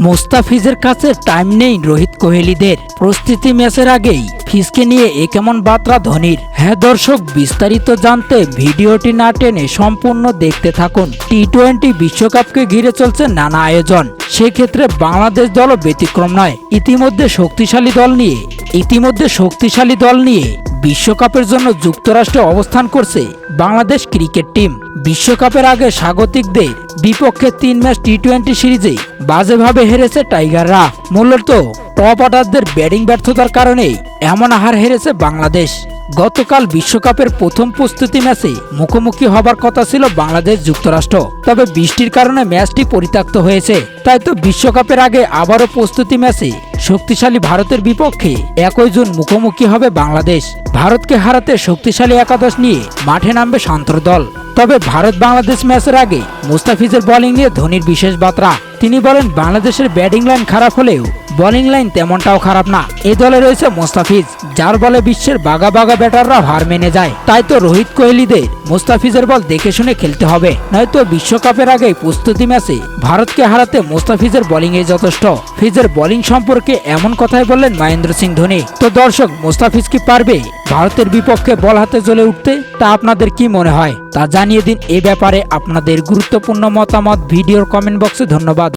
মোস্তাফিজের কাছে টাইম নেই রোহিত কোহলিদের। প্রস্তুতি ম্যাচের আগেই ফিজকে নিয়ে এ কেমন বার্তা ধোনির। হ্যাঁ দর্শক, বিস্তারিত জানতে ভিডিওটি না টেনে সম্পূর্ণ দেখতে থাকুন। টি টোয়েন্টি বিশ্বকাপকে ঘিরে চলছে নানা আয়োজন। সেক্ষেত্রে বাংলাদেশ দলও ব্যতিক্রম নয়। ইতিমধ্যে শক্তিশালী দল নিয়ে, ইতিমধ্যে শক্তিশালী দল নিয়ে বিশ্বকাপের জন্য যুক্তরাষ্ট্রে অবস্থান করছে বাংলাদেশ ক্রিকেট টিম। বিশ্বকাপের আগে স্বাগতিকদের বিপক্ষে তিন ম্যাচ টি টোয়েন্টি সিরিজে বাজেভাবে হেরেছে টাইগাররা। মূলত টপ অর্ডারদের ব্যাটিং ব্যর্থতার কারণে এমন হার হেরেছে বাংলাদেশ। গতকাল বিশ্বকাপের প্রথম প্রস্তুতি ম্যাচে মুখোমুখি হবার কথা ছিল বাংলাদেশ যুক্তরাষ্ট্র। তবে বৃষ্টির কারণে ম্যাচটি পরিত্যক্ত হয়েছে। তাই তো বিশ্বকাপের আগে আবারও প্রস্তুতি ম্যাচে শক্তিশালী ভারতের বিপক্ষে একই জুন মুখোমুখি হবে বাংলাদেশ। ভারতকে হারাতে শক্তিশালী একাদশ নিয়ে মাঠে নামবে শান্তর দল। তবে ভারত বাংলাদেশ ম্যাচের আগে মুস্তাফিজের বোলিং নিয়ে ধোনির বিশেষ বার্তা। তিনি বলেন, বাংলাদেশের ব্যাটিং লাইন খারাপ হলেও বোলিং লাইন তেমনটাও খারাপ না। এই দলে রয়েছে মোস্তাফিজ, যার বলে বিশ্বের বাগা বাগা ব্যাটাররা হার মেনে যায়। তাই তো রোহিত কোহলিদের মোস্তাফিজের বল দেখে শুনে খেলতে হবে। নয়তো বিশ্বকাপের আগে প্রস্তুতি ম্যাচে ভারতকে হারাতে মোস্তাফিজের বোলিং এ যথেষ্ট। ফিজের বোলিং সম্পর্কে এমন কথাই বললেন মহেন্দ্র সিং ধোনি। তো দর্শক, মোস্তাফিজ কি পারবে? ভারতের বিপক্ষে বল হাতে জ্বলে উঠতে, তা আপনাদের কি মনে হয়? তা জানিয়ে দিন এ ব্যাপারে আপনাদের গুরুত্বপূর্ণ মতামত। ভিডিওর কমেন্ট বক্সে ধন্যবাদ।